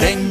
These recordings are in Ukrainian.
День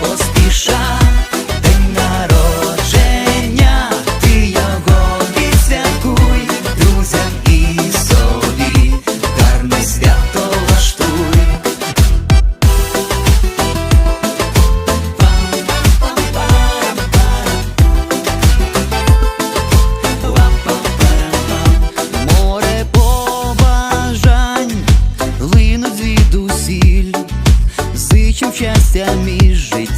поспіша. День народження, ти його відсвяткуй, друзям і собі, гарне свято влаштуй. Море побажань линуть звідусіль, зичим щастя між життєвих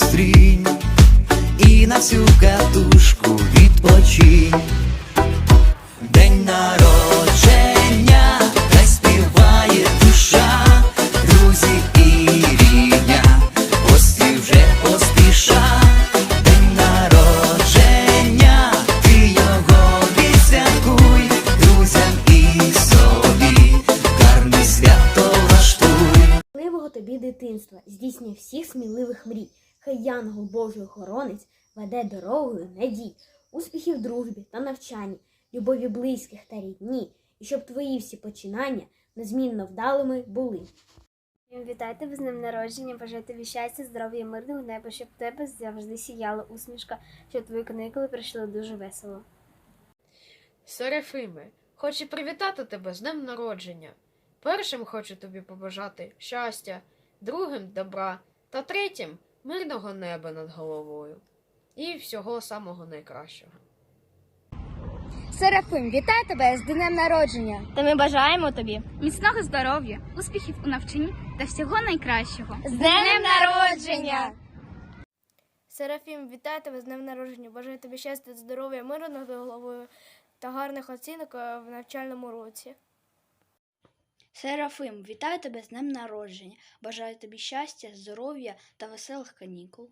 зустрінь і на всю катушку відпочинь. День народження, хай співає душа, друзі і рідня, гості вже поспіша. День народження, ти його відсвяткуй, друзям і собі, гарне свято влаштуй. Щасливого тобі дитинства, здійснює всіх сміливих мрій. Хай янгол Божий охоронець веде дорогою надій, успіхів в дружбі та навчанні, любові близьких та рідні, і щоб твої всі починання незмінно вдалими були. Вітайте вас з днем народження, бажаю тобі щастя, здоров'я, мирного неба, щоб тебе завжди сіяла усмішка, щоб твої каникули пройшли дуже весело. Серафиме, хочу привітати тебе з днем народження. Першим хочу тобі побажати щастя, другим добра та третім мирного неба над головою. І всього самого найкращого. Серафим, вітаю тебе з днем народження. Та ми бажаємо тобі Міцного здоров'я, успіхів у навчанні та всього найкращого. з днем народження! Серафім, вітаю тебе з днем народження. Бажаю тобі щастя, здоров'я, миру над головою та гарних оцінок е, в навчальному році. Серафим, вітаю тебе з днем народження. Бажаю тобі щастя, здоров'я та веселих канікул.